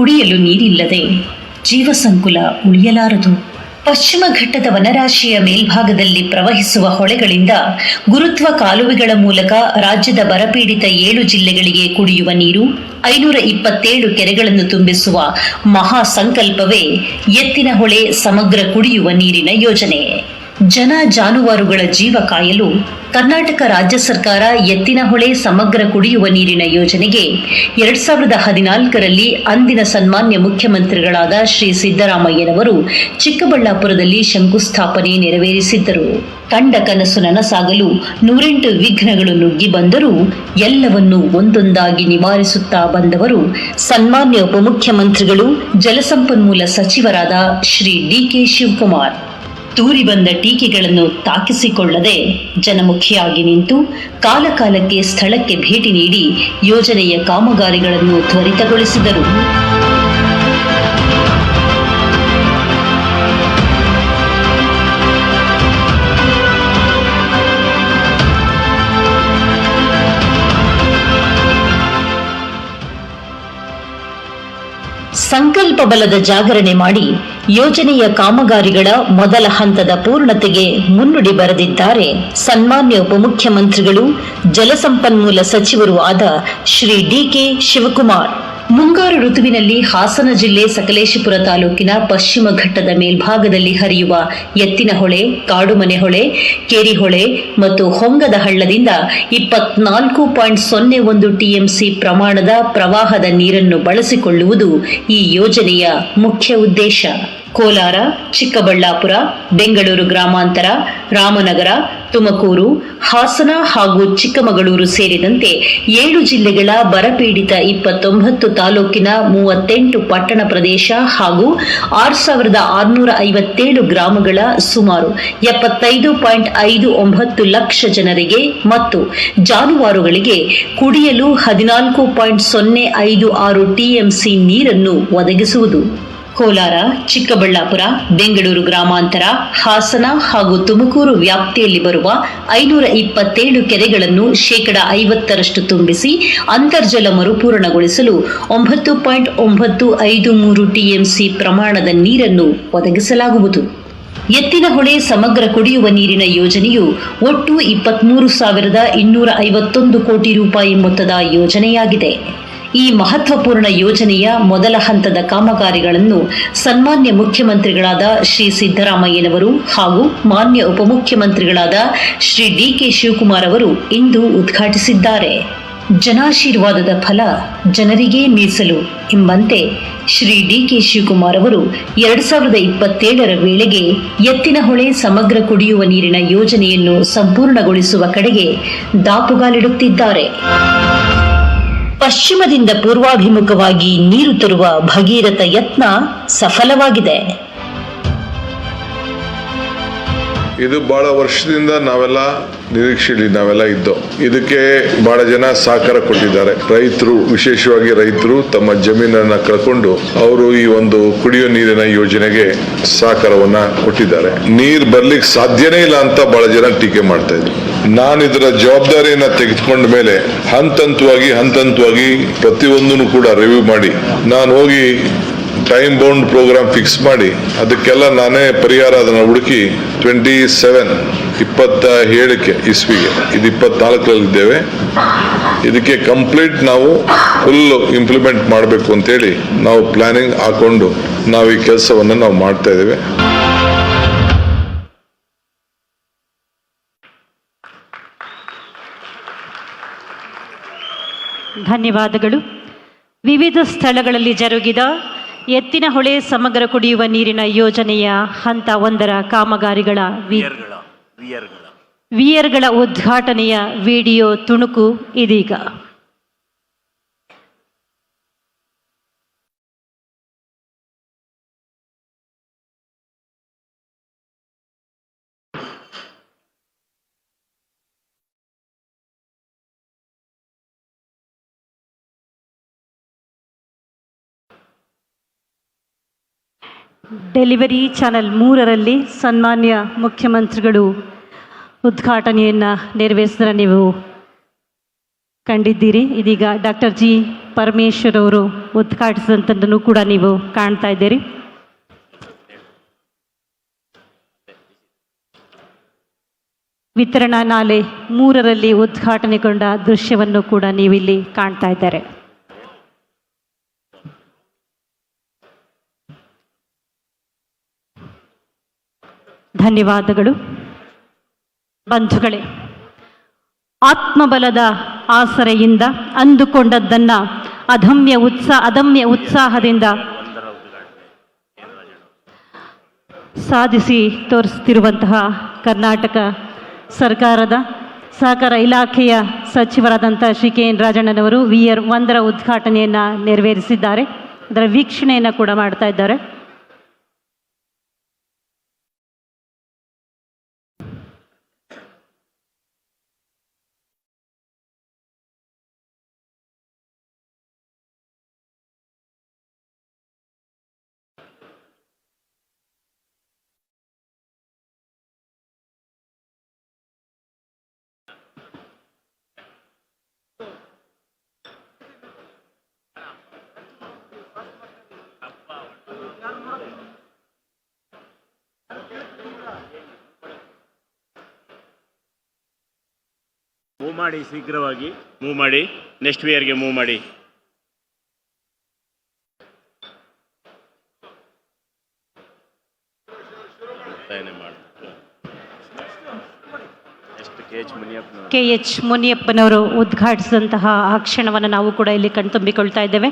ಕುಡಿಯಲು ನೀರಿಲ್ಲದೆ ಜೀವಸಂಕುಲ ಉಳಿಯಲಾರದು. ಪಶ್ಚಿಮ ಘಟ್ಟದ ವನರಾಶಿಯ ಮೇಲ್ಭಾಗದಲ್ಲಿ ಪ್ರವಹಿಸುವ ಹೊಳೆಗಳಿಂದ ಗುರುತ್ವ ಕಾಲುವೆಗಳ ಮೂಲಕ ರಾಜ್ಯದ ಬರಪೀಡಿತ ಏಳು ಜಿಲ್ಲೆಗಳಿಗೆ ಕುಡಿಯುವ ನೀರು, ಐನೂರ ಇಪ್ಪತ್ತೇಳು ಕೆರೆಗಳನ್ನು ತುಂಬಿಸುವ ಮಹಾ ಸಂಕಲ್ಪವೇ ಎತ್ತಿನ ಹೊಳೆ ಸಮಗ್ರ ಕುಡಿಯುವ ನೀರಿನ ಯೋಜನೆ. ಜನ ಜಾನುವಾರುಗಳ ಜೀವ ಕಾಯಲು ಕರ್ನಾಟಕ ರಾಜ್ಯ ಸರ್ಕಾರ ಎತ್ತಿನಹೊಳೆ ಸಮಗ್ರ ಕುಡಿಯುವ ನೀರಿನ ಯೋಜನೆಗೆ ಎರಡ್ ಸಾವಿರದ ಹದಿನಾಲ್ಕರಲ್ಲಿ ಅಂದಿನ ಸನ್ಮಾನ್ಯ ಮುಖ್ಯಮಂತ್ರಿಗಳಾದ ಶ್ರೀ ಸಿದ್ದರಾಮಯ್ಯನವರು ಚಿಕ್ಕಬಳ್ಳಾಪುರದಲ್ಲಿ ಶಂಕುಸ್ಥಾಪನೆ ನೆರವೇರಿಸಿದ್ದರು. ಕಂಡ ಕನಸು ನನಸಾಗಲು ನೂರೆಂಟು ವಿಘ್ನಗಳು ನುಗ್ಗಿ ಬಂದರೂ ಎಲ್ಲವನ್ನೂ ಒಂದೊಂದಾಗಿ ನಿವಾರಿಸುತ್ತಾ ಬಂದವರು ಸನ್ಮಾನ್ಯ ಉಪಮುಖ್ಯಮಂತ್ರಿಗಳು, ಜಲಸಂಪನ್ಮೂಲ ಸಚಿವರಾದ ಶ್ರೀ ಡಿಕೆ ಶಿವಕುಮಾರ್. ತೂರಿ ಬಂದ ಟೀಕೆಗಳನ್ನು ತಾಕಿಸಿಕೊಳ್ಳದೆ ಜನಮುಖಿಯಾಗಿ ನಿಂತು ಕಾಲಕಾಲಕ್ಕೆ ಸ್ಥಳಕ್ಕೆ ಭೇಟಿ ನೀಡಿ ಯೋಜನೆಯ ಕಾಮಗಾರಿಗಳನ್ನು ತ್ವರಿತಗೊಳಿಸಿದರು. ಸಂಕಲ್ಪ ಬಲದ ಜಾಗರಣೆ ಮಾಡಿ ಯೋಜನೆಯ ಕಾಮಗಾರಿಗಳ ಮೊದಲ ಹಂತದ ಪೂರ್ಣತೆಗೆ ಮುನ್ನುಡಿ ಬರೆದಿದ್ದಾರೆ. ಸನ್ಮಾನ್ಯ ಉಪಮುಖ್ಯಮಂತ್ರಿಗಳು, ಜಲಸಂಪನ್ಮೂಲ ಸಚಿವರು ಆದ ಶ್ರೀ ಡಿಕೆ ಶಿವಕುಮಾರ್. ಮುಂಗಾರು ಋತುವಿನಲ್ಲಿ ಹಾಸನ ಜಿಲ್ಲೆ ಸಕಲೇಶಪುರ ತಾಲೂಕಿನ ಪಶ್ಚಿಮ ಘಟ್ಟದ ಮೇಲ್ಭಾಗದಲ್ಲಿ ಹರಿಯುವ ಎತ್ತಿನಹೊಳೆ ಕಾಡುಮನೆ ಹೊಳೆ ಕೇರಿಹೊಳೆ ಮತ್ತು ಹೊಂಗದ ಹಳ್ಳದಿಂದ ಇಪ್ಪತ್ನಾಲ್ಕು ಪಾಯಿಂಟ್ ಸೊನ್ನೆ ಒಂದು ಟಿಎಂಸಿ ಪ್ರಮಾಣದ ಪ್ರವಾಹದ ನೀರನ್ನು ಬಳಸಿಕೊಳ್ಳುವುದು ಈ ಯೋಜನೆಯ ಮುಖ್ಯ ಉದ್ದೇಶ. ಕೋಲಾರ, ಚಿಕ್ಕಬಳ್ಳಾಪುರ, ಬೆಂಗಳೂರು ಗ್ರಾಮಾಂತರ, ರಾಮನಗರ ತುಮಕೂರು, ಹಾಸನ ಹಾಗೂ ಚಿಕ್ಕಮಗಳೂರು ಸೇರಿದಂತೆ ಏಳು ಜಿಲ್ಲೆಗಳ ಬರಪೀಡಿತ ಇಪ್ಪತ್ತೊಂಬತ್ತು ತಾಲೂಕಿನ ಮೂವತ್ತೆಂಟು ಪಟ್ಟಣ ಪ್ರದೇಶ ಹಾಗೂ ಆರು ಸಾವಿರದ ಆರುನೂರ ಐವತ್ತೇಳು ಗ್ರಾಮಗಳ ಸುಮಾರು ಎಪ್ಪತ್ತೈದು ಪಾಯಿಂಟ್ ಐದು ಒಂಬತ್ತು ಲಕ್ಷ ಜನರಿಗೆ ಮತ್ತು ಜಾನುವಾರುಗಳಿಗೆ ಕುಡಿಯಲು ಹದಿನಾಲ್ಕು ಪಾಯಿಂಟ್ ಸೊನ್ನೆ ಐದು ಆರು ಟಿಎಂಸಿ ನೀರನ್ನು ಒದಗಿಸುವುದು. ಕೋಲಾರ, ಚಿಕ್ಕಬಳ್ಳಾಪುರ, ಬೆಂಗಳೂರು ಗ್ರಾಮಾಂತರ, ಹಾಸನ ಹಾಗೂ ತುಮಕೂರು ವ್ಯಾಪ್ತಿಯಲ್ಲಿ ಬರುವ ಐನೂರ ಇಪ್ಪತ್ತೇಳು ಕೆರೆಗಳನ್ನು ಶೇಕಡ ಐವತ್ತರಷ್ಟು ತುಂಬಿಸಿ ಅಂತರ್ಜಲ ಮರುಪೂರಣಗೊಳಿಸಲು ಒಂಬತ್ತು ಪಾಯಿಂಟ್ ಒಂಬತ್ತು ಐದು ಮೂರು ಟಿಎಂಸಿ ಪ್ರಮಾಣದ ನೀರನ್ನು ಒದಗಿಸಲಾಗುವುದು. ಎತ್ತಿನಹೊಳೆ ಸಮಗ್ರ ಕುಡಿಯುವ ನೀರಿನ ಯೋಜನೆಯು ಒಟ್ಟು ಇಪ್ಪತ್ಮೂರು ಸಾವಿರದ ಇನ್ನೂರ ಐವತ್ತೊಂದು ಕೋಟಿ ರೂಪಾಯಿ ಮೊತ್ತದ ಯೋಜನೆಯಾಗಿದೆ. ಈ ಮಹತ್ವಪೂರ್ಣ ಯೋಜನೆಯ ಮೊದಲ ಹಂತದ ಕಾಮಗಾರಿಗಳನ್ನು ಸನ್ಮಾನ್ಯ ಮುಖ್ಯಮಂತ್ರಿಗಳಾದ ಶ್ರೀ ಸಿದ್ದರಾಮಯ್ಯನವರು ಹಾಗೂ ಮಾನ್ಯ ಉಪಮುಖ್ಯಮಂತ್ರಿಗಳಾದ ಶ್ರೀ ಡಿಕೆ ಶಿವಕುಮಾರ್ ಅವರು ಇಂದು ಉದ್ಘಾಟಿಸಿದ್ದಾರೆ. ಜನಾಶೀರ್ವಾದದ ಫಲ ಜನರಿಗೇ ಮೀಸಲು ಎಂಬಂತೆ ಶ್ರೀ ಡಿಕೆ ಶಿವಕುಮಾರ್ ಅವರು ಎರಡು ಸಾವಿರದ ಇಪ್ಪತ್ತೇಳರ ವೇಳೆಗೆ ಎತ್ತಿನಹೊಳೆ ಸಮಗ್ರ ಕುಡಿಯುವ ನೀರಿನ ಯೋಜನೆಯನ್ನು ಸಂಪೂರ್ಣಗೊಳಿಸುವ ಕಡೆಗೆ ದಾಪುಗಾಲಿಡುತ್ತಿದ್ದಾರೆ. ಪಶ್ಚಿಮದಿಂದ ಪೂರ್ವಾಭಿಮುಖವಾಗಿ ನೀರು ತರುವ ಭಗೀರಥ ಯತ್ನ ಸಫಲವಾಗಿದೆ. ಇದು ಬಹಳ ವರ್ಷದಿಂದ ನಾವೆಲ್ಲ ನಿರೀಕ್ಷೆಯಲ್ಲಿ ನಾವೆಲ್ಲ ಇದ್ದೋ. ಇದಕ್ಕೆ ಬಹಳ ಜನ ಸಹಕಾರ ಕೊಟ್ಟಿದ್ದಾರೆ. ರೈತರು, ವಿಶೇಷವಾಗಿ ರೈತರು ತಮ್ಮ ಜಮೀನನ್ನ ಕಳ್ಕೊಂಡು ಅವರು ಈ ಒಂದು ಕುಡಿಯೋ ನೀರಿನ ಯೋಜನೆಗೆ ಸಹಕಾರವನ್ನ ಕೊಟ್ಟಿದ್ದಾರೆ. ನೀರ್ ಬರ್ಲಿಕ್ಕೆ ಸಾಧ್ಯನೇ ಇಲ್ಲ ಅಂತ ಬಹಳ ಜನ ಟೀಕೆ ಮಾಡ್ತಾ ಇದ್ರು. ನಾನು ಇದರ ಜವಾಬ್ದಾರಿಯನ್ನು ತೆಗೆದುಕೊಂಡ ಮೇಲೆ ಹಂತ ಹಂತವಾಗಿ ಹಂತ ಹಂತವಾಗಿ ಪ್ರತಿಯೊಂದನ್ನು ಕೂಡ ರಿವ್ಯೂ ಮಾಡಿ. ನಾನು ಹೋಗಿ ಟೈಮ್ ಬೌಂಡ್ ಪ್ರೋಗ್ರಾಮ್ ಫಿಕ್ಸ್ ಮಾಡಿ. ಅದಕ್ಕೆಲ್ಲ ನಾನೇ ಪರಿಹಾರ ಅದನ್ನು ಹುಡುಕಿ ಟ್ವೆಂಟಿ ಸೆವೆನ್ ಇಪ್ಪತ್ತ ಏಳಕ್ಕೆ ಇಸ್ವಿಗೆ, ಇದು ಇಪ್ಪತ್ನಾಲ್ಕರಲ್ಲಿದ್ದೇವೆ ಇದಕ್ಕೆ ಕಂಪ್ಲೀಟ್ ನಾವು ಫುಲ್ ಇಂಪ್ಲಿಮೆಂಟ್ ಮಾಡಬೇಕು ಅಂತೇಳಿ ನಾವು ಪ್ಲಾನಿಂಗ್ ಹಾಕೊಂಡು ನಾವು ಈ ಕೆಲಸವನ್ನು ನಾವು ಮಾಡ್ತಾ ಇದ್ದೇವೆ. ಧನ್ಯವಾದಗಳು. ವಿವಿಧ ಸ್ಥಳಗಳಲ್ಲಿ ಜರುಗಿದ ಎತ್ತಿನ ಹೊಳೆ ಸಮಗ್ರ ಕುಡಿಯುವ ನೀರಿನ ಯೋಜನೆಯ ಹಂತ ಒಂದರ ಕಾಮಗಾರಿಗಳ ವಿಯರ್ಗಳ ಉದ್ಘಾಟನೆಯ ವಿಡಿಯೋ ತುಣುಕು ಇದೀಗ. ಡೆಲಿವರಿ ಚಾನೆಲ್ ಮೂರರಲ್ಲಿ ಸನ್ಮಾನ್ಯ ಮುಖ್ಯಮಂತ್ರಿಗಳು ಉದ್ಘಾಟನೆಯನ್ನು ನೆರವೇರಿಸಿದ್ರೆ ನೀವು ಕಂಡಿದ್ದೀರಿ. ಇದೀಗ ಡಾಕ್ಟರ್ ಜಿ ಪರಮೇಶ್ವರ್ ಅವರು ಉದ್ಘಾಟಿಸಿದಂಥದ್ದನ್ನು ಕೂಡ ನೀವು ಕಾಣ್ತಾ ಇದ್ದೀರಿ. ವಿತರಣಾ ನಾಲೆ ಮೂರರಲ್ಲಿ ಉದ್ಘಾಟನೆಗೊಂಡ ದೃಶ್ಯವನ್ನು ಕೂಡ ನೀವಿಲ್ಲಿ ಕಾಣ್ತಾ ಇದ್ದಾರೆ. ಧನ್ಯವಾದಗಳು. ಬಂಧುಗಳೇ, ಆತ್ಮಬಲದ ಆಸರೆಯಿಂದ ಅಂದುಕೊಂಡದ್ದನ್ನು ಅದಮ್ಯ ಉತ್ಸಾಹ ಅದಮ್ಯ ಉತ್ಸಾಹದಿಂದ ಸಾಧಿಸಿ ತೋರಿಸ್ತಿರುವಂತಹ ಕರ್ನಾಟಕ ಸರ್ಕಾರದ ಸಹಕಾರ ಇಲಾಖೆಯ ಸಚಿವರಾದಂಥ ಶ್ರೀ ಕೆ ಎನ್ ರಾಜಣ್ಣನವರು ವಿ ಆರ್ ಒಂದರ ಉದ್ಘಾಟನೆಯನ್ನು ನೆರವೇರಿಸಿದ್ದಾರೆ. ಅದರ ವೀಕ್ಷಣೆಯನ್ನು ಕೂಡ ಮಾಡ್ತಾ ಇದ್ದಾರೆ. ಮೂವ್ ಮಾಡಿ ಶೀಘ್ರವಾಗಿ ಮೂವ್ ಮಾಡಿ. ನೆಕ್ಸ್ಟ್ ವಿಯರ್ಗೆ ಮೂವ್ ಮಾಡಿ. ಕೆ ಎಚ್ ಮುನಿಯಪ್ಪನವರು ಉದ್ಘಾಟಿಸಿದಂತಹ ಆ ಕ್ಷಣವನ್ನು ನಾವು ಕೂಡ ಇಲ್ಲಿ ಕಣ್ತುಂಬಿಕೊಳ್ತಾ ಇದ್ದೇವೆ.